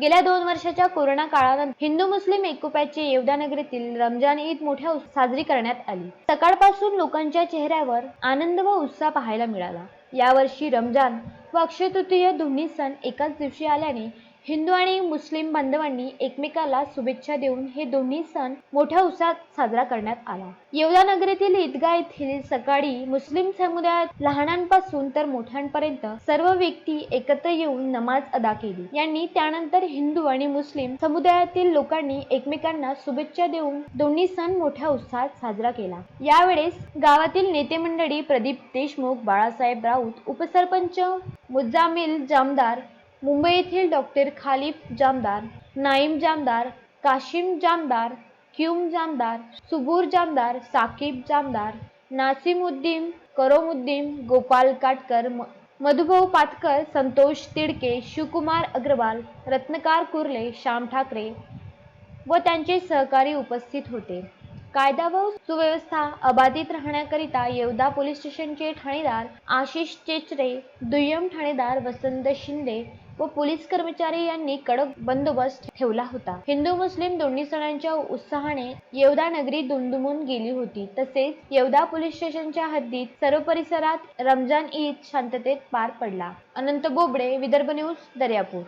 गेल्या दोन वर्षाच्या कोरोना काळानंतर हिंदू मुस्लिम एकोप्याचे येवदानगरीतील रमजान ईद मोठ्या साजरी करण्यात आली. सकाळपासून लोकांच्या चेहऱ्यावर आनंद व उत्साह पाहायला मिळाला. यावर्षी रमजान व अक्षय तृतीय दोन्ही सण एकाच दिवशी आल्याने हिंदू आणि मुस्लिम बांधवांनी एकमेकाला शुभेच्छा देऊन हे दोन्ही सण मोठ्या उत्साहात साजरा करण्यात आला. येवला नगरीतील ईदगाह येथील सकाळी मुस्लिम समुदायात लहानांपासून तर मोठ्यांपर्यंत सर्व व्यक्ती एकत्र येऊन नमाज अदा केली. यांनी त्यानंतर हिंदू आणि मुस्लिम समुदायातील लोकांनी एकमेकांना शुभेच्छा देऊन दोन्ही सण मोठ्या उत्साहात साजरा केला. यावेळेस गावातील नेते मंडळी प्रदीप देशमुख बाळासाहेब राऊत उपसरपंच मुजामिल जामदार मुंबई येथील डॉक्टर खालिफ जामदार नाईम जामदार काशिम जामदार क्यूम जामदार सुबूर जामदार साकीब जामदार नासिमुद्दीन करोमुद्दीन गोपाल काटकर म- मधुभाऊ पातकर संतोष तिडके शिवकुमार अग्रवाल रत्नकार कुर्ले श्याम ठाकरे व त्यांचे सहकारी उपस्थित होते. कायदा व सुव्यवस्था अबाधित राहण्याकरिता येवदा पोलीस स्टेशनचे ठाणेदार आशिष चेचरे दुय्यम ठाणेदार वसंत शिंदे व पोलीस कर्मचारी यांनी कडक बंदोबस्त ठेवला होता. हिंदू मुस्लिम दोन्ही सणांच्या उत्साहाने येवदा नगरी दुमदुमून गेली होती. तसेच येवदा पोलीस स्टेशनच्या हद्दीत सर्व परिसरात रमजान ईद शांततेत पार पडला. अनंत बोबडे विदर्भ न्यूज दर्यापूर.